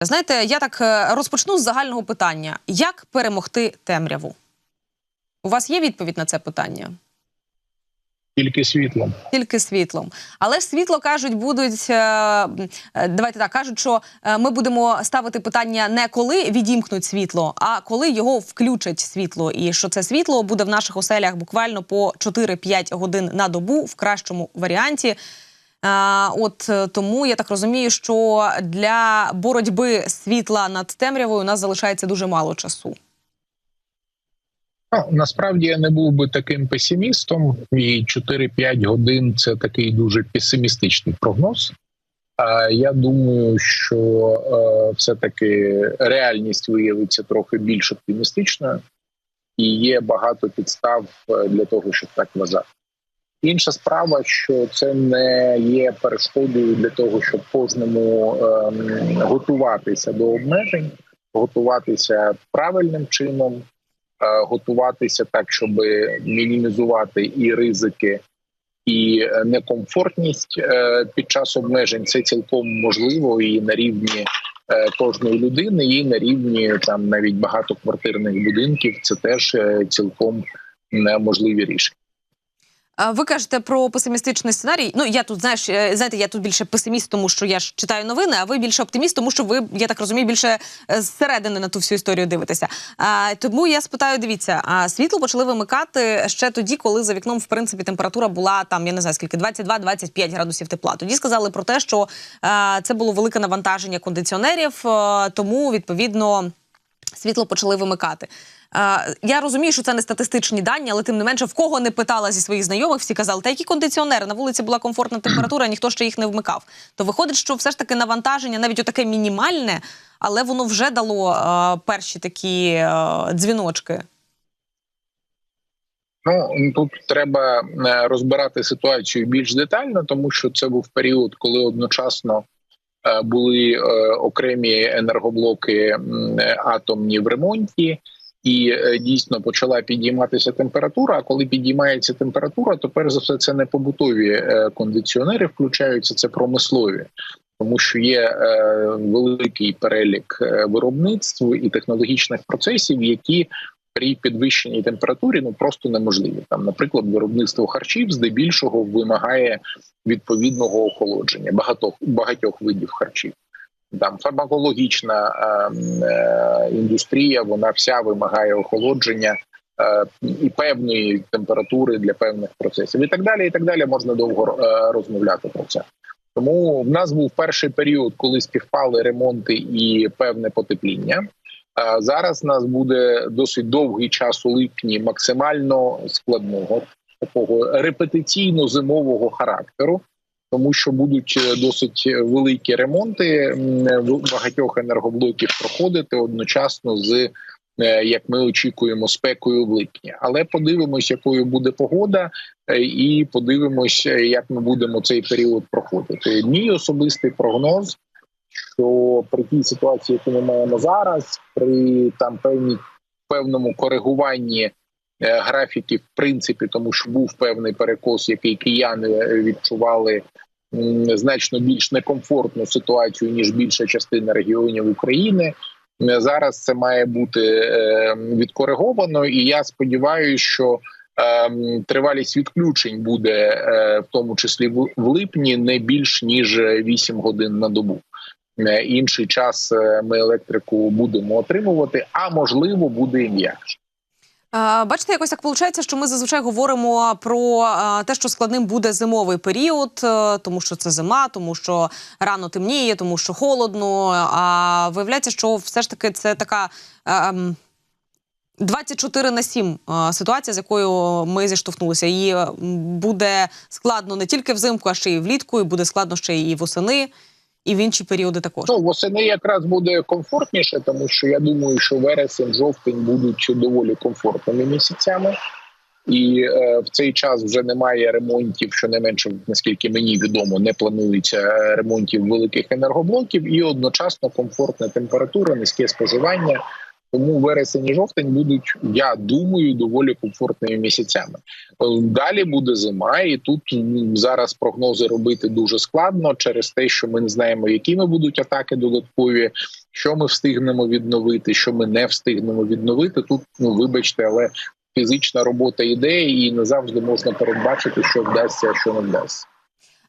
Знаєте, я так е, розпочну з загального питання: як перемогти темряву? У вас є відповідь на це питання? Тільки світлом. Тільки світлом. Але ж світло кажуть, будуть е, е, давайте так кажуть, що ми будемо ставити питання не коли відімкнуть світло, а коли його включать світло. І що це світло буде в наших оселях буквально по 4-5 годин на добу в кращому варіанті. А, от е, тому я так розумію, що для боротьби світла над темрявою у нас залишається дуже мало часу. Ну, насправді я не був би таким песимістом, і 4-5 годин це такий дуже песимістичний прогноз. А я думаю, що е, все-таки реальність виявиться трохи більш оптимістичною, і є багато підстав е, для того, щоб так вважати. Інша справа, що це не є перешкодою для того, щоб кожному е, готуватися до обмежень, готуватися правильним чином, е, готуватися так, щоб мінімізувати і ризики, і некомфортність е, під час обмежень. Це цілком можливо і на рівні е, кожної людини, і на рівні там навіть багатоквартирних будинків. Це теж е, цілком е, можливі рішення. А Ви кажете про песимістичний сценарій. Ну я тут знаєш, е, знаєте, я тут більше песиміст, тому що я ж читаю новини. А ви більше оптиміст, тому що ви, я так розумію, більше е, зсередини на ту всю історію дивитеся. А, тому я спитаю: дивіться, а світло почали вимикати ще тоді, коли за вікном в принципі температура була там, я не знаю скільки 22-25 градусів тепла. Тоді сказали про те, що е, це було велике навантаження кондиціонерів, е, тому відповідно світло почали вимикати. Я розумію, що це не статистичні дані, але тим не менше, в кого не питала зі своїх знайомих, всі казали, та які кондиціонери на вулиці була комфортна температура, ніхто ще їх не вмикав. То виходить, що все ж таки навантаження, навіть отаке мінімальне, але воно вже дало е, перші такі е, дзвіночки. Ну тут треба е, розбирати ситуацію більш детально, тому що це був період, коли одночасно е, були е, окремі енергоблоки атомні в ремонті. І е, дійсно почала підійматися температура. А коли підіймається температура, то перш за все це не побутові е, кондиціонери включаються, це промислові, тому що є е, великий перелік е, виробництв і технологічних процесів, які при підвищеній температурі ну просто неможливі. Там, наприклад, виробництво харчів здебільшого вимагає відповідного охолодження багатьох багатьох видів харчів. Там фармакологічна е, е, індустрія, вона вся вимагає охолодження е, і певної температури для певних процесів, і так далі. І так далі можна довго е, розмовляти про це. Тому в нас був перший період, коли співпали ремонти і певне потепління. А Зараз нас буде досить довгий час у липні максимально складного такого репетиційно-зимового характеру, тому що будуть е, досить великі ремонти в багатьох енергоблоків проходити одночасно з е, як ми очікуємо спекою в липні. Але подивимось, якою буде погода, е, і подивимось, е, як ми будемо цей період проходити. Мій особистий прогноз що при тій ситуації, яку ми маємо зараз, при там певній певному коригуванні е, графіків, в принципі, тому що був певний перекос, який кияни е, відчували значно більш некомфортну ситуацію ніж більша частина регіонів України. Е, Зараз це має бути відкориговано, і я сподіваюся, що тривалість відключень буде в тому числі в, липні не більш ніж 8 годин на добу. Інший час ми електрику будемо отримувати, а можливо буде і м'якше. Е, Бачите, якось так виходить, що ми зазвичай говоримо про е, те, що складним буде зимовий період, е, тому що це зима, тому що рано темніє, тому що холодно. А виявляється, що все ж таки це така. е, ем, 24 на 7 е, ситуація, з якою ми зіштовхнулися. Е, буде складно не тільки взимку, а ще й влітку, і буде складно ще і восени, і в інші періоди також. Ну восени якраз буде комфортніше, тому що я думаю, що вересень, жовтень будуть доволі комфортними місяцями. І е, в цей час вже немає ремонтів, що не менше, наскільки мені відомо, не планується е, ремонтів великих енергоблоків, і одночасно комфортна температура, низьке споживання. Тому вересень і жовтень будуть, я думаю, доволі комфортними місяцями. Е, Далі буде зима, і тут зараз прогнози робити дуже складно через те, що ми не знаємо, якими будуть атаки додаткові, що ми встигнемо відновити, що ми не встигнемо відновити. Тут ну вибачте, але фізична робота йде, і не завжди можна передбачити, що вдасться, а що не вдасться.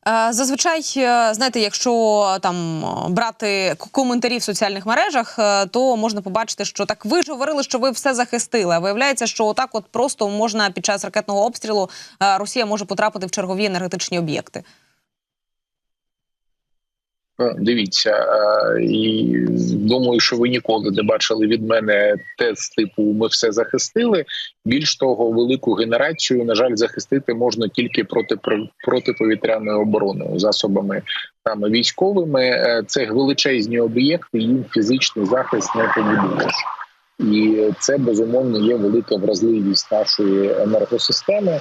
Е, Зазвичай, е, знаєте, якщо там брати коментарі в соціальних мережах, е, то можна побачити, що так ви ж говорили, що ви все захистили. А виявляється, що отак, от просто можна під час ракетного обстрілу Росія може потрапити в чергові енергетичні об'єкти. Ну, дивіться, е, і думаю, що ви ніколи не бачили від мене тест типу ми все захистили. Більш того, велику генерацію, на жаль, захистити можна тільки проти протиповітряною обороною, засобами саме військовими. Е, Це величезні об'єкти, їм фізичний захист не побудуєш. І це безумовно є велика вразливість нашої енергосистеми.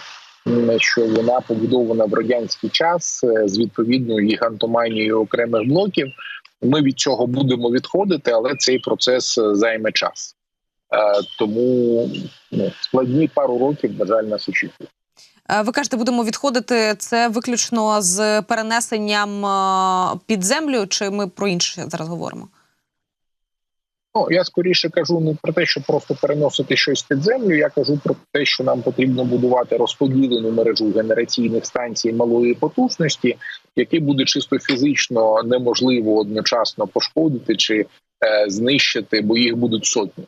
Що вона побудована в радянський час е, з відповідною гігантоманією окремих блоків. Ми від цього будемо відходити, але цей процес е, займе час. Е, Тому ну, складні пару років, на жаль, нас очікують. Ви кажете, будемо відходити це виключно з перенесенням під землю, чи ми про інше зараз говоримо? Ну я скоріше кажу не про те, що просто переносити щось під землю. Я кажу про те, що нам потрібно будувати розподілену мережу генераційних станцій малої потужності, які буде чисто фізично неможливо одночасно пошкодити чи е, знищити, бо їх будуть сотні.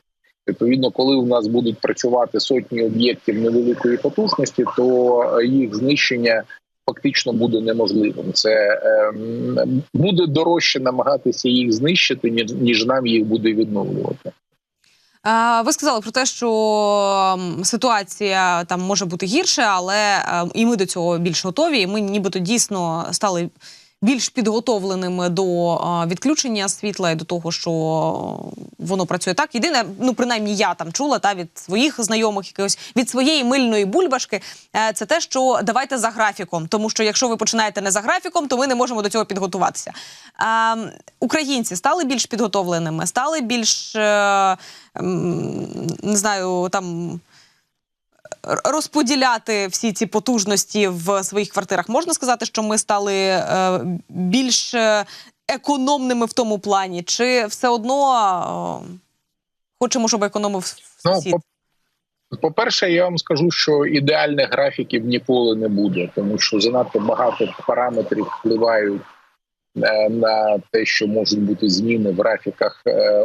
Відповідно, коли у нас будуть працювати сотні об'єктів невеликої потужності, то е, їх знищення фактично буде неможливим. Це ем, буде дорожче намагатися їх знищити, ніж нам їх буде відновлювати. Ви сказали про те, що ситуація там може бути гірше, але е, і ми до цього більш готові. І ми нібито дійсно стали більш підготовленими до е, відключення світла і до того, що воно працює так. Єдине, ну принаймні я там чула та від своїх знайомих якогось від своєї мильної бульбашки. е, Це те, що давайте за графіком, тому що якщо ви починаєте не за графіком, то ми не можемо до цього підготуватися. Українці стали більш підготовленими, стали більш е, не знаю, там. Розподіляти всі ці потужності в своїх квартирах можна сказати, що ми стали е, більш е, економними в тому плані, чи все одно е, хочемо, щоб економив Ну, сусід? по- по-перше, я вам скажу, що ідеальних графіків ніколи не буде, тому що занадто багато параметрів впливають на те, що можуть бути зміни в графіках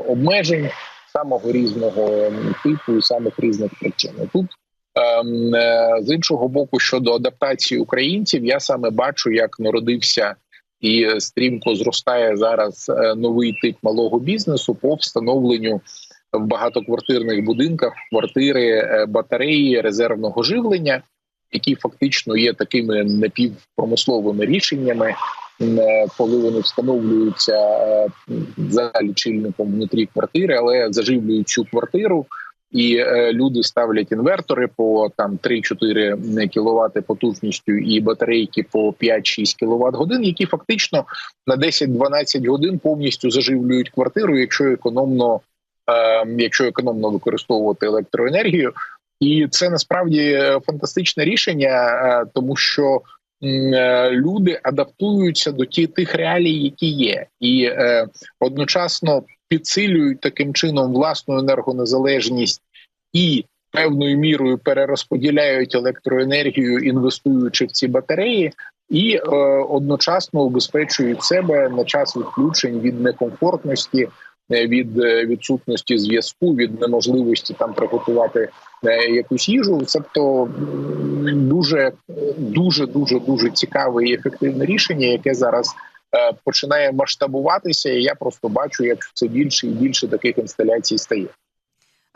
обмежень самого різного типу і самих різних причин. Тут з іншого боку, щодо адаптації українців, я саме бачу, як народився і стрімко зростає зараз е, новий тип малого бізнесу по встановленню в багатоквартирних будинках квартири е, батареї резервного живлення, які фактично є такими напівпромисловими рішеннями, е, коли вони встановлюються е, за лічильником внутрі квартири, але заживлюють цю квартиру. І е, люди ставлять інвертори по там 3-4 кВт потужністю і батарейки по 5-6 кВт годин, які фактично на 10-12 годин повністю заживлюють квартиру, якщо економно е, якщо економно використовувати електроенергію, і це насправді е, фантастичне рішення, тому що люди адаптуються до ті тих реалій, які є, і одночасно підсилюють таким чином власну енергонезалежність і певною мірою перерозподіляють електроенергію, інвестуючи в ці батареї. І е, одночасно убезпечують себе на час відключень від некомфортності, е, від е, відсутності зв'язку, від неможливості там приготувати е, якусь їжу. Тобто дуже дуже дуже дуже цікаве і ефективне рішення, яке зараз починає масштабуватися. І я просто бачу, як це більше і більше таких інсталяцій стає.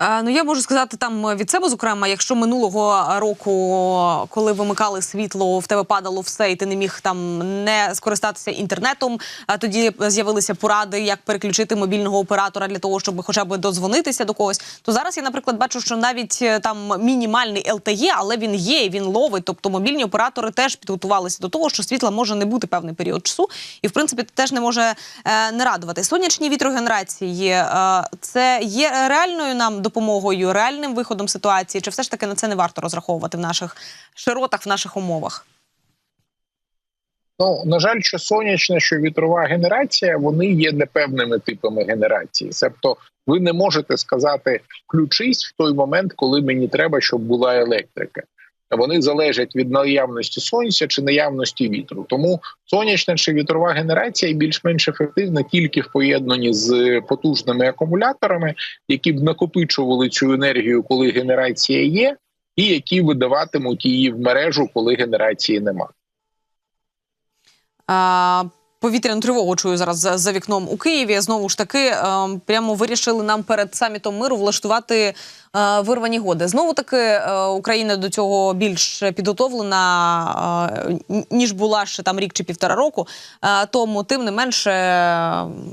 Е, Ну, я можу сказати там від себе, зокрема, якщо минулого року, коли вимикали світло, в тебе падало все, і ти не міг там не скористатися інтернетом. А тоді з'явилися поради, як переключити мобільного оператора для того, щоб хоча б дозвонитися до когось. То зараз я, наприклад, бачу, що навіть е, там мінімальний ЛТЕ, але він є, він ловить. Тобто мобільні оператори теж підготувалися до того, що світла може не бути певний період часу, і в принципі теж не може е, не радувати. Сонячні вітрогенерації е, це є реальною нам допомогою, реальним виходом ситуації, чи все ж таки на це не варто розраховувати в наших широтах, в наших умовах? Ну на жаль, що сонячна, що вітрова генерація, вони є непевними типами генерації. Тобто, ви не можете сказати включись в той момент, коли мені треба, щоб була електрика. Вони залежать від наявності сонця чи наявності вітру. Тому сонячна чи вітрова генерація більш-менш ефективна тільки в поєднанні з потужними акумуляторами, які б накопичували цю енергію, коли генерація є, і які видаватимуть її в мережу, коли генерації немає. Повітряну тривогу чую зараз за, за вікном у Києві. Знову ж таки, е, прямо вирішили нам перед самітом миру влаштувати е, вирвані годи. Знову таки, е, Україна до цього більш підготовлена ніж була ще там рік чи півтора року. Тому, тим не менше,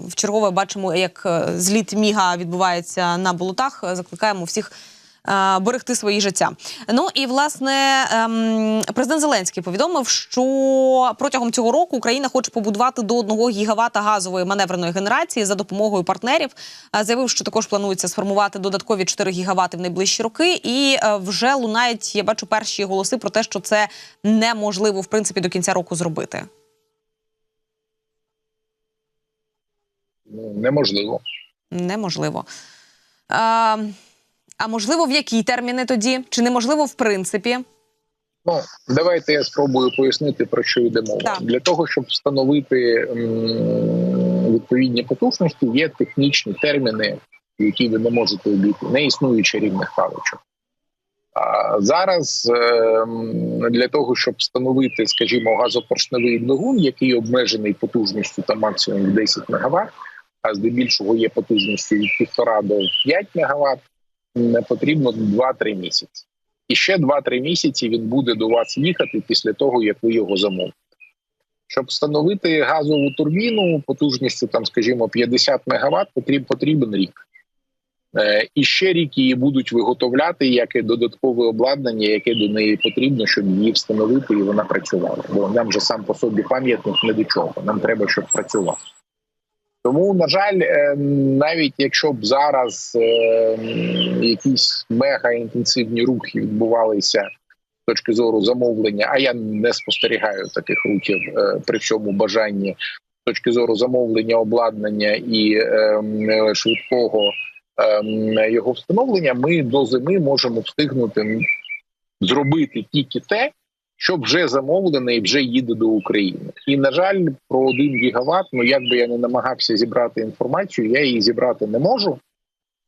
в чергове бачимо, як зліт міга відбувається на болотах. Закликаємо всіх берегти свої життя. Ну і власне ем, президент Зеленський повідомив, що протягом цього року Україна хоче побудувати до 1 гігавата газової маневреної генерації за допомогою партнерів. Е, Заявив, що також планується сформувати додаткові 4 гігавати в найближчі роки. І е, вже лунають, я бачу перші голоси про те, що це неможливо в принципі до кінця року зробити. Ну, неможливо. Неможливо. А, а можливо, в які терміни тоді? Чи неможливо в принципі? Ну давайте я спробую пояснити про що йде мова. Так. Для того щоб встановити м, відповідні потужності, є технічні терміни, які ви не можете обійти, не існує чарівних паличок. А зараз ем, для того, щоб встановити, скажімо, газопоршневий двигун, який обмежений потужністю та максимум 10 МВт, а здебільшого є потужністю від 1,5 до 5 МВт, не потрібно 2-3 місяці. І ще 2-3 місяці він буде до вас їхати після того, як ви його замовите. Щоб встановити газову турбіну потужністю, там, скажімо, 50 МВт, потрібен, потрібен рік. Е, І ще рік її будуть виготовляти як і додаткове обладнання, яке до неї потрібно, щоб її встановити і вона працювала. Бо нам же сам по собі пам'ятник не до чого. Нам треба, щоб працював. Тому, на жаль, е, навіть якщо б зараз е, якісь мегаінтенсивні рухи відбувалися з точки зору замовлення, а я не спостерігаю таких рухів е, при всьому бажанні з точки зору замовлення обладнання і е, швидкого е, його встановлення, ми до зими можемо встигнути зробити тільки те, що вже замовлене і вже їде до України. І на жаль, про один гігават, ну як би я не намагався зібрати інформацію, я її зібрати не можу.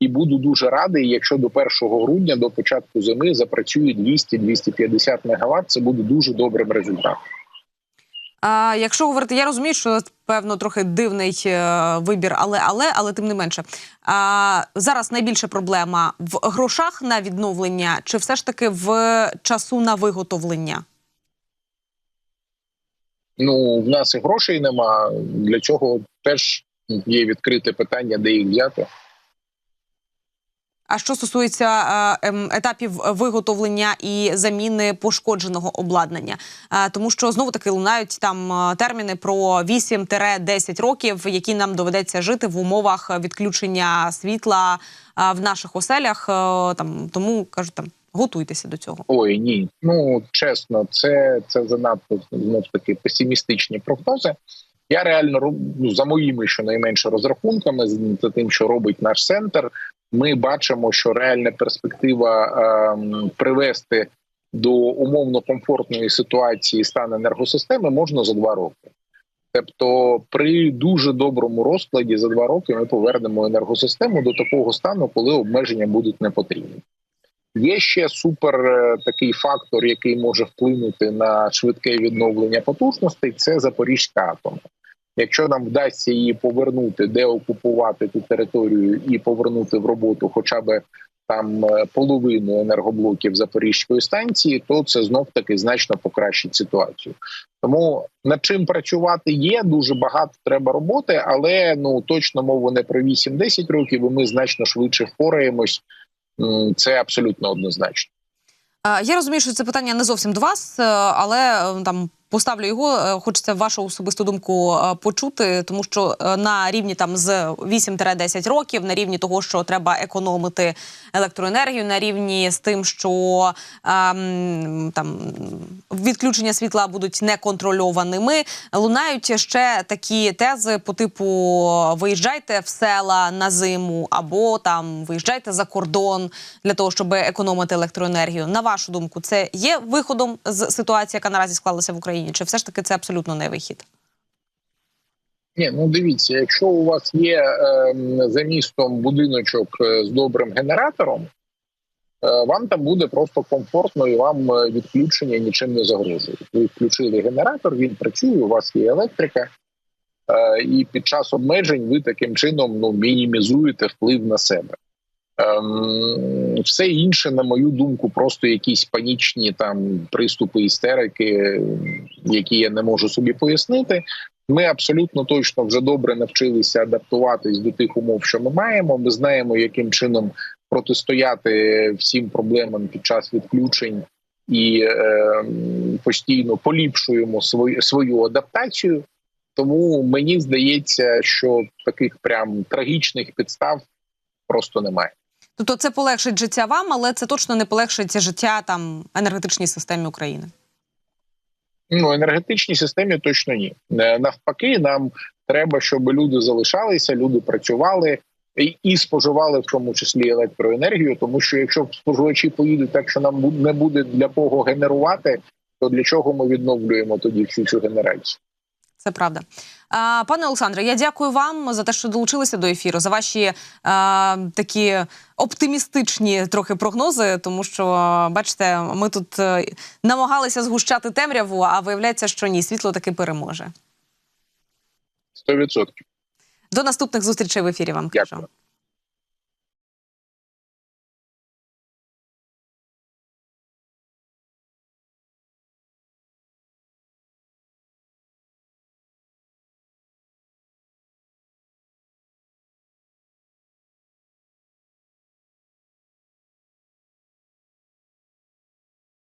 І буду дуже радий, якщо до 1 грудня, до початку зими, запрацює 200-250 мегаватт. Це буде дуже добрим результатом. А якщо говорити, я розумію, що певно трохи дивний е, вибір, але але але тим не менше. А зараз найбільша проблема в грошах на відновлення, чи все ж таки в часу на виготовлення? Ну в нас і грошей нема. Для цього теж є відкрите питання, де їх взяти. А що стосується ем, етапів виготовлення і заміни пошкодженого обладнання, тому що знову таки лунають там терміни про 8-10 років, які нам доведеться жити в умовах відключення світла в наших оселях. Там тому кажуть, там готуйтеся до цього. Ой, ні. Ну чесно, це, це занадто знов таки песимістичні прогнози. Я реально ну, за моїми щонайменше розрахунками, за тим, що робить наш центр, ми бачимо, що реальна перспектива ем, привести до умовно комфортної ситуації стан енергосистеми можна за два роки. Тобто, при дуже доброму розкладі за два роки ми повернемо енергосистему до такого стану, коли обмеження будуть не потрібні. Є ще супер е, такий фактор, який може вплинути на швидке відновлення потужностей. Це Запорізька атомна. Якщо нам вдасться її повернути, деокупувати ту територію і повернути в роботу, хоча б там е, половину енергоблоків Запорізької станції, то це знов таки значно покращить ситуацію. Тому над чим працювати є дуже багато треба роботи, але ну точно мова не про 8-10 років. і Ми значно швидше впораємось. Це абсолютно однозначно. Е, Я розумію, що це питання не зовсім до вас, е, але там поставлю його. Е, Хочеться вашу особисту думку е, почути, тому що е, на рівні там з 8-10 років, на рівні того, що треба економити електроенергію, на рівні з тим, що ем, там відключення світла будуть неконтрольованими. Лунають ще такі тези по типу виїжджайте в села на зиму, або там виїжджайте за кордон для того, щоб економити електроенергію. На вашу думку, це є виходом з ситуації, яка наразі склалася в Україні, чи все ж таки це абсолютно не вихід? Ні, ну дивіться, якщо у вас є е, за містом будиночок е, з добрим генератором, е, вам там буде просто комфортно і вам е, відключення нічим не загрожує. Ви включили генератор, він працює, у вас є електрика, е, і під час обмежень ви таким чином ну, мінімізуєте вплив на себе. Ем, все інше, на мою думку, просто якісь панічні там приступи істерики, які я не можу собі пояснити. Ми абсолютно точно вже добре навчилися адаптуватись до тих умов, що ми маємо. Ми знаємо, яким чином протистояти всім проблемам під час відключень і е, постійно поліпшуємо свою, свою адаптацію. Тому мені здається, що таких прям трагічних підстав просто немає. Тобто це полегшить життя вам, але це точно не полегшить життя там енергетичній системі України. Ну енергетичній системі точно ні. Е, Навпаки, нам треба, щоб люди залишалися, люди працювали і, і споживали в тому числі електроенергію. Тому що якщо споживачі поїдуть так, що нам не буде для кого генерувати, то для чого ми відновлюємо тоді всю цю генерацію? Це правда. Пане Олександре, я дякую вам за те, що долучилися до ефіру, за ваші е, такі оптимістичні трохи прогнози, тому що, бачите, ми тут е, намагалися згущати темряву, а виявляється, що ні, світло таки переможе. 100%. До наступних зустрічей в ефірі вам кажу. Дякую.